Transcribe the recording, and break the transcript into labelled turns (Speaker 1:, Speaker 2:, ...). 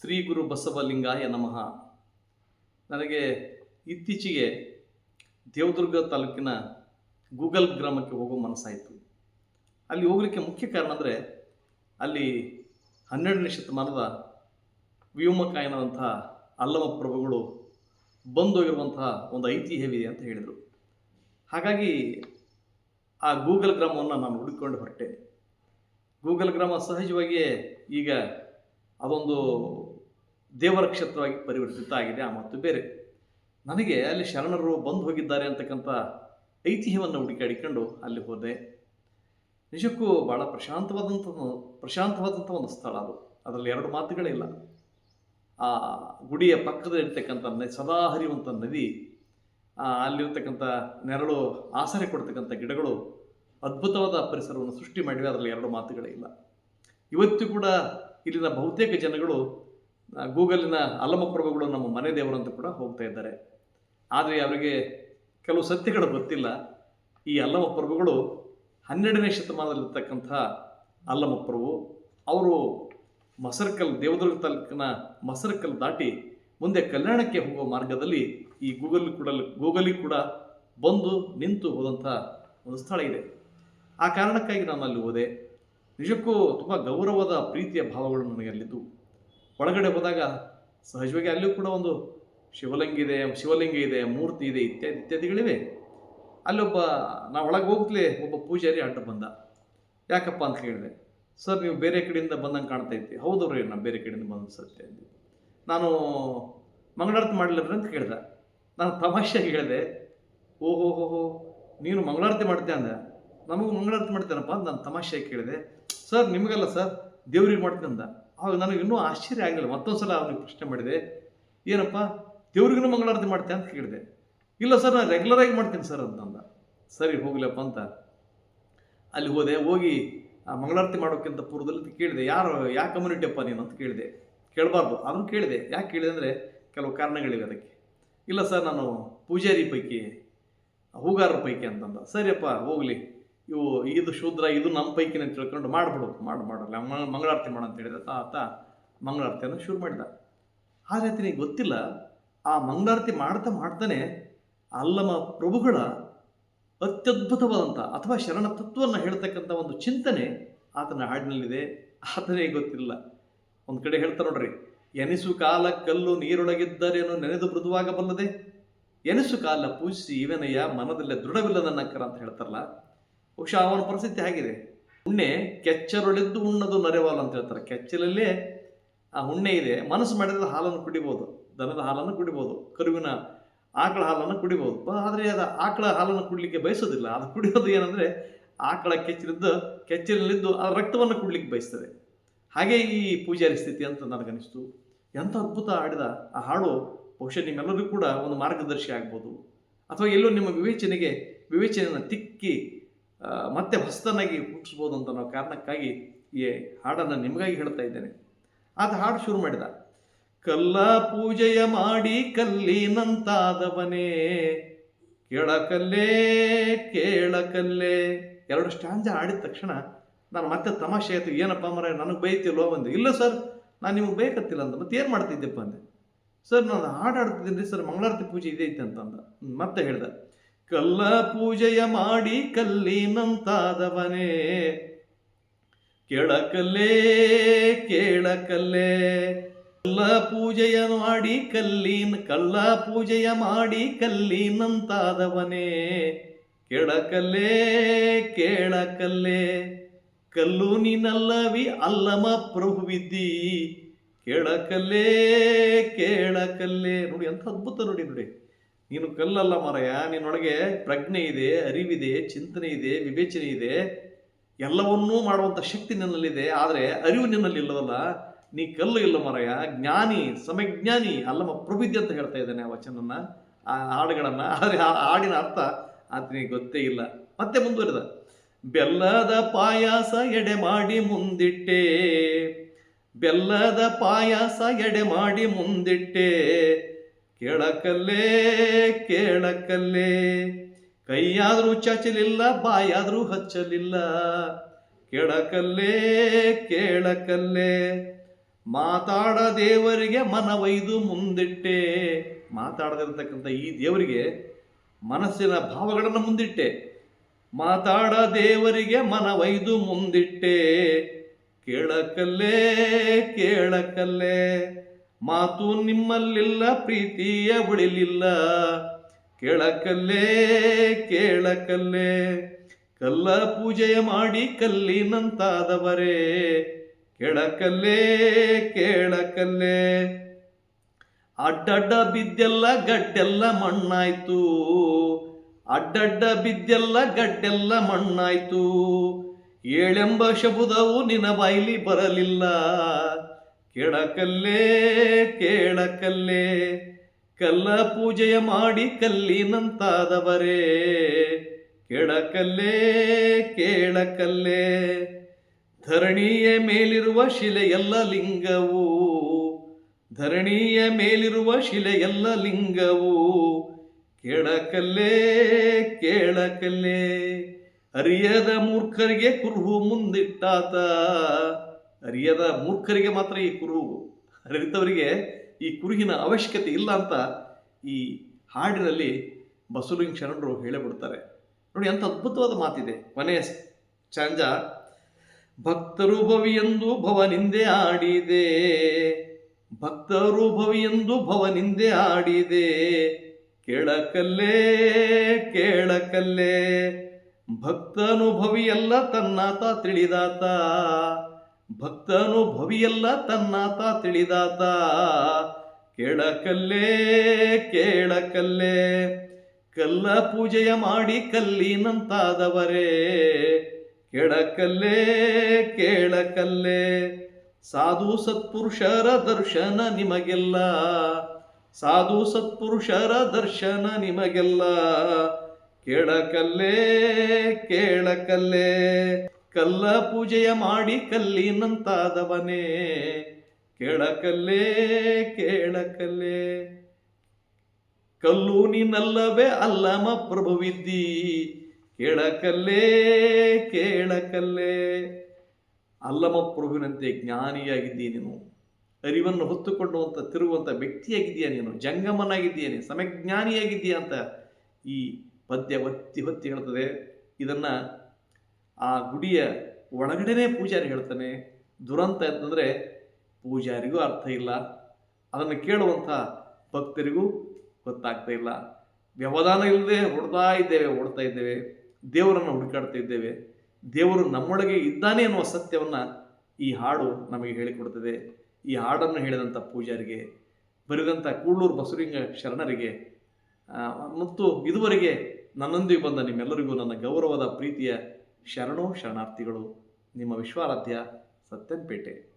Speaker 1: ಶ್ರೀ ಗುರು ಬಸವಲಿಂಗಾಯ ನಮಃ. ನನಗೆ ಇತ್ತೀಚೆಗೆ ದೇವದುರ್ಗ ತಾಲೂಕಿನ ಗೂಗಲ್ ಗ್ರಾಮಕ್ಕೆ ಹೋಗೋ ಮನಸ್ಸಾಯಿತು. ಅಲ್ಲಿ ಹೋಗಲಿಕ್ಕೆ ಮುಖ್ಯ ಕಾರಣ ಅಂದರೆ ಅಲ್ಲಿ ಹನ್ನೆರಡನೇ ಶತಮಾನದ ವ್ಯೋಮಕಾಯನದಂತಹ ಅಲ್ಲಮ ಪ್ರಭುಗಳು ಬಂದೋಗಿರುವಂತಹ ಒಂದು ಐತಿಹ್ಯವಿದೆ ಅಂತ ಹೇಳಿದರು. ಹಾಗಾಗಿ ಆ ಗೂಗಲ್ ಗ್ರಾಮವನ್ನು ನಾನು ಹುಡುಕಿಕೊಂಡು ಹೊರಟೆ. ಗೂಗಲ್ ಗ್ರಾಮ ಸಹಜವಾಗಿಯೇ ಈಗ ಅದೊಂದು ದೇವರ ಕ್ಷೇತ್ರವಾಗಿ ಪರಿವರ್ತಿತ ಆಗಿದೆ ಆ ಮತ್ತು ಬೇರೆ. ನನಗೆ ಅಲ್ಲಿ ಶರಣರು ಬಂದು ಹೋಗಿದ್ದಾರೆ ಅಂತಕ್ಕಂಥ ಐತಿಹ್ಯವನ್ನು ಹುಡುಕಾಡಿಕೊಂಡು ಅಲ್ಲಿ ಹೋದೆ. ನಿಜಕ್ಕೂ ಭಾಳ ಪ್ರಶಾಂತವಾದಂಥ ಪ್ರಶಾಂತವಾದಂಥ ಒಂದು ಸ್ಥಳ ಅದು. ಅದರಲ್ಲಿ ಎರಡು ಮಾತುಗಳೇ ಇಲ್ಲ ಆ ಗುಡಿಯ ಪಕ್ಕದಲ್ಲಿ ಇರ್ತಕ್ಕಂಥ ನ, ಸದಾ ಹರಿಯುವಂಥ ನದಿ ಅಲ್ಲಿರ್ತಕ್ಕಂಥ ನೆರಳು, ಆಸರೆ ಕೊಡ್ತಕ್ಕಂಥ ಗಿಡಗಳು, ಅದ್ಭುತವಾದ ಪರಿಸರವನ್ನು ಸೃಷ್ಟಿ ಮಾಡಿವೆ. ಅದರಲ್ಲಿ ಎರಡು ಮಾತುಗಳೇ ಇಲ್ಲ ಇವತ್ತು ಕೂಡ ಇಲ್ಲಿನ ಬಹುತೇಕ ಜನಗಳು ಗೂಗಲಿನ ಅಲ್ಲಮಪ್ರಭುಗಳು ನಮ್ಮ ಮನೆ ದೇವರು ಅಂತ ಕೂಡ ಹೋಗ್ತಾ ಇದ್ದಾರೆ. ಆದರೆ ಅವರಿಗೆ ಕೆಲವು ಸತ್ಯಗಳು ಗೊತ್ತಿಲ್ಲ. ಈ ಅಲ್ಲಮಪ್ರಭುಗಳು ಹನ್ನೆರಡನೇ ಶತಮಾನದಲ್ಲಿರ್ತಕ್ಕಂಥ ಅಲ್ಲಮಪ್ರಭು ಅವರು ಮಸರ್ಕಲ್, ದೇವದುರ್ಗ ತಾಲೂಕಿನ ಮಸರ್ಕಲ್ ದಾಟಿ ಮುಂದೆ ಕಲ್ಯಾಣಕ್ಕೆ ಹೋಗುವ ಮಾರ್ಗದಲ್ಲಿ ಈ ಗೂಗಲ್ ಕೂಡ ಗೂಗಲಿ ಕೂಡ ಬಂದು ನಿಂತು ಹೋದಂಥ ಒಂದು ಸ್ಥಳ ಇದೆ. ಆ ಕಾರಣಕ್ಕಾಗಿ ನಾನು ಅಲ್ಲಿ ಹೋದೆ. ನಿಜಕ್ಕೂ ತುಂಬ ಗೌರವದ, ಪ್ರೀತಿಯ ಭಾವಗಳು ನನಗೆ ಅಲ್ಲಿದ್ದು. ಒಳಗಡೆ ಹೋದಾಗ ಸಹಜವಾಗಿ ಅಲ್ಲೂ ಕೂಡ ಒಂದು ಶಿವಲಿಂಗ ಇದೆ ಶಿವಲಿಂಗ ಇದೆ, ಮೂರ್ತಿ ಇದೆ, ಇತ್ಯಾದಿ ಇತ್ಯಾದಿಗಳಿವೆ. ಅಲ್ಲೊಬ್ಬ ನಾವು ಒಳಗೆ ಹೋಗ್ತಲೇ ಒಬ್ಬ ಪೂಜಾರಿ ಅಡ್ಡ ಬಂದ. ಯಾಕಪ್ಪ ಅಂತ ಕೇಳಿದೆ. ಸರ್, ನೀವು ಬೇರೆ ಕಡೆಯಿಂದ ಬಂದಂಗೆ ಕಾಣ್ತಾ ಇದ್ದೆ. ಹೌದು ರೀ ನಾನು ಬೇರೆ ಕಡೆಯಿಂದ ಬಂದ ಸತ್ಯ ಅಂದ್ವಿ ನಾನು ಮಂಗಳಾರತಿ ಮಾಡಲಿಲ್ಲ ಅಂತ ಕೇಳಿದೆ. ನಾನು ತಮಾಷೆ ಹೇಳಿದೆ. ಓಹೋ ಹೋ ನೀನು ಮಂಗಳಾರತಿ ಮಾಡ್ತೀಯ ಅಂದೆ? ನಮಗೂ ಮಂಗಳಾರತಿ ಮಾಡ್ತೇನಪ್ಪ ಅಂತ ನಾನು ತಮಾಷೆಯಾಗಿ ಕೇಳಿದೆ. ಸರ್, ನಿಮಗಲ್ಲ ಸರ್, ದೇವ್ರಿಗೆ ಮಾಡ್ತೀನಿ ಅಂದ. ಆವಾಗ ನನಗೆ ಇನ್ನೂ ಆಶ್ಚರ್ಯ ಆಗಲಿಲ್ಲ ಮತ್ತೊಂದು ಸಲ ಅವನಿಗೆ ಪ್ರಶ್ನೆ ಮಾಡಿದೆ, ಏನಪ್ಪ, ದೇವ್ರಿಗೂ ಮಂಗಳಾರತಿ ಮಾಡ್ತೆ? ಅಂತ ಕೇಳಿದೆ. ಇಲ್ಲ ಸರ್, ನಾನು ರೆಗ್ಯುಲರಾಗಿ ಮಾಡ್ತೀನಿ ಸರ್ ಅಂತಂದ ಸರಿ, ಹೋಗ್ಲಪ್ಪ, ಅಂತ. ಅಲ್ಲಿ ಹೋದೆ, ಹೋಗಿ, ಆ, ಮಂಗಳಾರತಿ ಮಾಡೋಕ್ಕಿಂತ ಪೂರ್ವದಲ್ಲಿ ಕೇಳಿದೆ, ಯಾರು ಯಾವ ಕಮ್ಯುನಿಟಿ ಅಪ್ಪ ನೀನು? ಅಂತ ಕೇಳಿದೆ. ಕೇಳಬಾರ್ದು. ಅದನ್ನು ಕೇಳಿದೆ. ಯಾಕೆ ಕೇಳಿದೆ ಅಂದರೆ, ಕೆಲವು ಕಾರಣಗಳಿವೆ ಅದಕ್ಕೆ. ಇಲ್ಲ ಸರ್, ನಾನು ಪೂಜಾರಿ ಪೈಕಿ, ಹೂಗಾರರ ಪೈಕಿ ಅಂತಂದ ಸರಿಯಪ್ಪ, ಹೋಗಲಿ. ಇವು ಇದು ಶೂದ್ರ, ಇದು ನಮ್ಮ ಪೈಕಿನ ತಿಳ್ಕೊಂಡು ಮಾಡ್ಬಿಡು, ಮಾಡು ಮಾಡಲ್ಲ ಮಂಗಳಾರತಿ ಮಾಡು ಅಂತ ಹೇಳಿದ ಆತ ಮಂಗಳಾರತಿಯನ್ನು ಶುರು ಮಾಡಿದ. ಆದರೆ ಆತನಿಗೆ ಗೊತ್ತಿಲ್ಲ, ಆ ಮಂಗಳಾರತಿ ಮಾಡ್ತಾ ಮಾಡ್ತಾನೆ ಅಲ್ಲಮ ಪ್ರಭುಗಳ ಅತ್ಯದ್ಭುತವಾದಂಥ ಅಥವಾ ಶರಣ ತತ್ವವನ್ನು ಹೇಳ್ತಕ್ಕಂಥ ಒಂದು ಚಿಂತನೆ ಆತನ ಹಾಡಿನಲ್ಲಿದೆ. ಆತನೇ ಗೊತ್ತಿಲ್ಲ. ಒಂದು ಕಡೆ ಹೇಳ್ತಾರೆ ನೋಡ್ರಿ, ಎನಿಸು ಕಾಲ ಕಲ್ಲು ನೀರೊಳಗಿದ್ದರೇನು ನೆನೆದು ಮೃದುವಾಗಬಲ್ಲದೆ ಎನಿಸು ಕಾಲ ಪೂಜಿಸಿ ಇವನಯ್ಯ ಮನದಲ್ಲೇ ದೃಢವಿಲ್ಲದ ನಕ್ಕರ ಅಂತ ಹೇಳ್ತಾರಲ್ಲ ಬಹುಶಃ ಅವನ ಪರಿಸ್ಥಿತಿ ಆಗಿದೆ ಉಣ್ಣೆ ಕೆಚ್ಚರೊಳಿದ್ದು ಉಣ್ಣದು ನರೆವಾಲು ಅಂತ ಹೇಳ್ತಾರೆ. ಕೆಚ್ಚಲಲ್ಲೇ ಆ ಉಣ್ಣೆ ಇದೆ. ಮನಸ್ಸು ಮಾಡಿದ ಹಾಲನ್ನು ಕುಡಿಬೋದು. ದನದ ಹಾಲನ್ನು ಕುಡಿಬೋದು. ಕರುವಿನ ಆಕಳ ಹಾಲನ್ನು ಕುಡಿಬೋದು. ಆದರೆ ಅದು ಆಕಳ ಹಾಲನ್ನು ಕುಡಲಿಕ್ಕೆ ಬಯಸೋದಿಲ್ಲ ಅದು ಕುಡಿಯೋದು ಏನಂದರೆ ಆಕಳ ಕೆಚ್ಚಲಿದ್ದು ಕೆಚ್ಚಲಿದ್ದು ಆ ರಕ್ತವನ್ನು ಕುಡಲಿಕ್ಕೆ ಬಯಸ್ತದೆ. ಹಾಗೆ ಈ ಪೂಜಾರಿ ಸ್ಥಿತಿ ಅಂತ ನನಗನ್ನಿಸ್ತು. ಎಂಥ ಅದ್ಭುತ ಆಡಿದ ಆ ಹಾಡು ಬಹುಶಃ ನಿಮ್ಮೆಲ್ಲರಿಗೂ ಕೂಡ ಒಂದು ಮಾರ್ಗದರ್ಶಿ ಆಗ್ಬೋದು. ಅಥವಾ ಎಲ್ಲೋ ನಿಮ್ಮ ವಿವೇಚನೆಗೆ, ವಿವೇಚನೆಯನ್ನು ತಿಕ್ಕಿ ಮತ್ತೆ ಹೊಸತನಾಗಿ ಹುಟ್ಟಿಸ್ಬೋದು ಅಂತ ಅನ್ನೋ ಕಾರಣಕ್ಕಾಗಿ ಈ ಹಾಡನ್ನು ನಿಮಗಾಗಿ ಹೇಳ್ತಾ ಇದ್ದೇನೆ. ಆತ ಹಾಡು ಶುರು ಮಾಡಿದ. ಕಲ್ಲ ಪೂಜೆಯ ಮಾಡಿ ಕಲ್ಲಿನಂತಾದವನೇ, ಕೇಳಕಲ್ಲೇ ಕೇಳಕಲ್ಲೇ. ಎರಡು ಸ್ಟ್ಯಾಂಜ ಆಡಿದ ತಕ್ಷಣ ನಾನು ಮತ್ತೆ ತಮಾಷೆ ಆಯಿತು, ಏನಪ್ಪ ಮರ ನನಗೆ ಬೈತಿಲ್ವೋ ಬಂದು. ಇಲ್ಲ ಸರ್, ನಾನು ನಿಮಗೆ ಬೇಕತ್ತಿಲ್ಲ ಅಂತ, ಮತ್ತೆ ಏನು ಮಾಡ್ತಿದ್ದೆಪ್ಪ ಅಂದೆ. ಸರ್, ನಾನು ಹಾಡಾಡ್ತಿದ್ದೀನಿ ಸರ್, ಮಂಗಳಾರತಿ ಪೂಜೆ ಇದೆ ಐತೆ ಅಂತಂದ ಮತ್ತೆ ಹೇಳ್ದ. ಕಲ್ಲ ಪೂಜೆಯ ಮಾಡಿ ಕಲ್ಲಿನಂತಾದವನೇ ಕೆಳಕಲ್ಲೇ, ಕೇಳಕಲ್ಲೇ. ಕಲ್ಲ ಪೂಜೆಯ ಮಾಡಿ ಕಲ್ಲಿನ ಕಲ್ಲ ಪೂಜೆಯ ಮಾಡಿ ಕಲ್ಲಿನಂತಾದವನೇ ಕೆಳಕಲ್ಲೇ, ಕೇಳಕಲ್ಲೇ. ಕಲ್ಲು ನೀನಲ್ಲವಿ ಅಲ್ಲಮ ಪ್ರಭುವಿದ್ದಿ. ಕೇಳಕಲ್ಲೇ ಕೇಳಕಲ್ಲೇ. ನೋಡಿ ಅಂತ ಅದ್ಭುತ ನೋಡಿ ನೋಡಿ. ನೀನು ಕಲ್ಲಲ್ಲ ಮರಯ, ನಿನ್ನೊಳಗೆ ಪ್ರಜ್ಞೆ ಇದೆ, ಅರಿವಿದೆ, ಚಿಂತನೆ ಇದೆ, ವಿವೇಚನೆ ಇದೆ. ಎಲ್ಲವನ್ನೂ ಮಾಡುವಂಥ ಶಕ್ತಿ ನಿನ್ನಲ್ಲಿದೆ, ಆದರೆ ಅರಿವು ನಿನ್ನಲ್ಲಿ ಇಲ್ಲವಲ್ಲ ನೀ ಕಲ್ಲು ಇಲ್ಲ ಮರಯ, ಜ್ಞಾನಿ, ಸಮಜ್ಞಾನಿ ಅಲ್ಲಮ್ಮ ಪ್ರಬುದ್ಧಿ ಅಂತ ಹೇಳ್ತಾ ಇದ್ದಾನೆ ಆ ವಚನನ್ನ, ಆ ಹಾಡುಗಳನ್ನು. ಆದರೆ ಆ ಹಾಡಿನ ಅರ್ಥ ಆತನಿಗೆ ಗೊತ್ತೇ ಇಲ್ಲ. ಮತ್ತೆ ಮುಂದುವರೆದ. ಬೆಲ್ಲದ ಪಾಯಾಸ ಎಡೆ ಮಾಡಿ ಮುಂದಿಟ್ಟೆ. ಬೆಲ್ಲದ ಪಾಯಾಸ ಎಡೆ ಮಾಡಿ ಮುಂದಿಟ್ಟೆ. ಕೇಳಕಲ್ಲೇ ಕೇಳಕಲ್ಲೇ. ಕೈಯಾದರೂ ಚಾಚಲಿಲ್ಲ, ಬಾಯಾದರೂ ಹಚ್ಚಲಿಲ್ಲ. ಕೇಳಕಲ್ಲೇ ಕೇಳಕಲ್ಲೇ. ಮಾತಾಡ ದೇವರಿಗೆ ಮನವೈದು ಮುಂದಿಟ್ಟೆ. ಮಾತಾಡದಿರ್ತಕ್ಕಂಥ ಈ ದೇವರಿಗೆ ಮನಸ್ಸಿನ ಭಾವಗಳನ್ನು ಮುಂದಿಟ್ಟೆ. ಮಾತಾಡ ದೇವರಿಗೆ ಮನವೈದು ಮುಂದಿಟ್ಟೆ. ಕೇಳಕಲ್ಲೇ ಕೇಳಕಲ್ಲೇ. ಮಾತು ನಿಮ್ಮಲ್ಲಿಲ್ಲ, ಪ್ರೀತಿಯ ಉಳಿಲಿಲ್ಲ. ಕೇಳಕಲ್ಲೇ ಕೇಳಕಲ್ಲೇ, ಕಲ್ಲ ಪೂಜೆಯ ಮಾಡಿ ಕಲ್ಲಿನಂತಾದವರೇ. ಕೆಳಕಲ್ಲೇ, ಕೇಳಕಲ್ಲೇ. ಅಡ್ಡಡ್ಡ ಬಿದ್ದೆಲ್ಲ ಗಡ್ಡೆಲ್ಲ ಮಣ್ಣಾಯ್ತು. ಅಡ್ಡಡ್ಡ ಬಿದ್ದೆಲ್ಲ ಗಡ್ಡೆಲ್ಲ ಮಣ್ಣಾಯ್ತು. ಏಳೆಂಬ ಶಬುದವು ನಿನ ಬಾಯಿಲಿ ಬರಲಿಲ್ಲ. ಕೇಳಕಲ್ಲೇ ಕೇಳಕಲ್ಲೇ, ಕಲ್ಲ ಪೂಜೆಯ ಮಾಡಿ ಕಲ್ಲಿನಂತಾದವರೇ. ಕೆಳಕಲ್ಲೇ, ಕೇಳಕಲ್ಲೇ, ಧರಣಿಯ ಮೇಲಿರುವ ಶಿಲೆಯಲ್ಲ ಲಿಂಗವು, ಧರಣಿಯ ಮೇಲಿರುವ ಶಿಲೆಯಲ್ಲ ಲಿಂಗವು. ಕೆಳಕಲ್ಲೇ, ಕೇಳಕಲ್ಲೇ, ಅರಿಯದ ಮೂರ್ಖರಿಗೆ ಕುರುಹು ಮುಂದಿಟ್ಟಾತ ಅರಿಯದ ಮೂರ್ಖರಿಗೆ ಮಾತ್ರ ಈ ಕುರು ಅರಿತವರಿಗೆ ಈ ಕುರುಹಿನ ಅವಶ್ಯಕತೆ ಇಲ್ಲ ಅಂತ ಈ ಹಾಡಿನಲ್ಲಿ ಬಸುಲಿಂಗ್ ಶರಣರು ಹೇಳಿಬಿಡ್ತಾರೆ. ನೋಡಿ ಅಂತ ಅದ್ಭುತವಾದ ಮಾತಿದೆ. ಕೊನೆಯ ಚಾಂಜ ಭಕ್ತರು ಭವಿಯೆಂದು ಭವನಿಂದೆ ಆಡಿದೆ. ಭಕ್ತರು ಭವಿಯೆಂದು ಭವನಿಂದೆ ಆಡಿದೆ. ಕೇಳಕಲ್ಲೇ ಕೇಳಕಲ್ಲೇ. ಭಕ್ತಾನುಭವಿಯಲ್ಲ ತನ್ನಾತ ತಿಳಿದಾತ. ಭಕ್ತಾನುಭವಿಯಲ್ಲ ತನ್ನಾತ ತಿಳಿದಾತ. ಕೇಳಕಲ್ಲೇ ಕೇಳಕಲ್ಲೇ, ಕಲ್ಲ ಪೂಜೆಯ ಮಾಡಿ ಕಲ್ಲಿನಂತಾದವರೇ. ಕೇಳಕಲ್ಲೇ ಕೇಳಕಲ್ಲೇ, ಸಾಧು ಸತ್ಪುರುಷರ ದರ್ಶನ ನಿಮಗೆಲ್ಲ. ಸಾಧು ಸತ್ಪುರುಷರ ದರ್ಶನ ನಿಮಗೆಲ್ಲ. ಕೇಳಕಲ್ಲೇ ಕೇಳಕಲ್ಲೇ ಕಲ್ಲ ಪೂಜೆಯ ಮಾಡಿ ಕಲ್ಲಿನಂತಾದವನೇ ಕೇಳಕಲ್ಲೇ ಕೇಳಕಲ್ಲೇ. ಕಲ್ಲು ನಿನ್ನಲ್ಲವೇ ಅಲ್ಲಮ ಪ್ರಭುವಿದ್ದಿ. ಕೇಳಕಲ್ಲೇ ಕೇಳಕಲ್ಲೇ. ಅಲ್ಲಮ ಪ್ರಭುವಿನಂತೆ ಜ್ಞಾನಿಯಾಗಿದ್ದೀಯ ನೀನು. ಅರಿವನ್ನು ಹೊತ್ತುಕೊಂಡುವಂಥ ತಿರುವಂಥ ವ್ಯಕ್ತಿಯಾಗಿದ್ದೀಯ ನೀನು? ಜಂಗಮನಾಗಿದ್ದೀಯ ಸಮಜ್ಞಾನಿಯಾಗಿದ್ದೀಯ ಅಂತ ಈ ಪದ್ಯ ಒತ್ತಿ ಹೊತ್ತಿ ಹೇಳ್ತದೆ. ಇದನ್ನು ಆ ಗುಡಿಯ ಒಳಗಡೆನೇ ಪೂಜಾರಿ ಹೇಳ್ತಾನೆ, ದುರಂತ ಅಂತಂದರೆ ಪೂಜಾರಿಗೂ ಅರ್ಥ ಇಲ್ಲ. ಅದನ್ನು ಕೇಳುವಂಥ ಭಕ್ತರಿಗೂ ಗೊತ್ತಾಗ್ತಾ ಇಲ್ಲ. ವ್ಯವಧಾನ ಇಲ್ಲದೆ ಹೊಡ್ತಾ ಇದ್ದೇವೆ, ಓಡ್ತಾ ಇದ್ದೇವೆ. ದೇವರನ್ನು ಹುಡುಕಾಡ್ತಾ ಇದ್ದೇವೆ. ದೇವರು ನಮ್ಮೊಳಗೆ ಇದ್ದಾನೆ ಅನ್ನುವ ಸತ್ಯವನ್ನು ಈ ಹಾಡು ನಮಗೆ ಹೇಳಿಕೊಡ್ತದೆ. ಈ ಹಾಡನ್ನು ಹೇಳಿದಂಥ ಪೂಜಾರಿಗೆ, ಬರೆದಂಥ ಕೂಳೂರು ಬಸವಲಿಂಗ ಶರಣರಿಗೆ ಮತ್ತು ಇದುವರೆಗೆ ನನ್ನೊಂದಿಗೆ ಬಂದ ನಿಮ್ಮೆಲ್ಲರಿಗೂ ನನ್ನ ಗೌರವದ ಪ್ರೀತಿಯ ಶರಣೋ ಶರಣಾರ್ಥಿಗಳು. ನಿಮ್ಮ ವಿಶ್ವಾರಾಧ್ಯ ಸತ್ಯಂಪೇಟೆ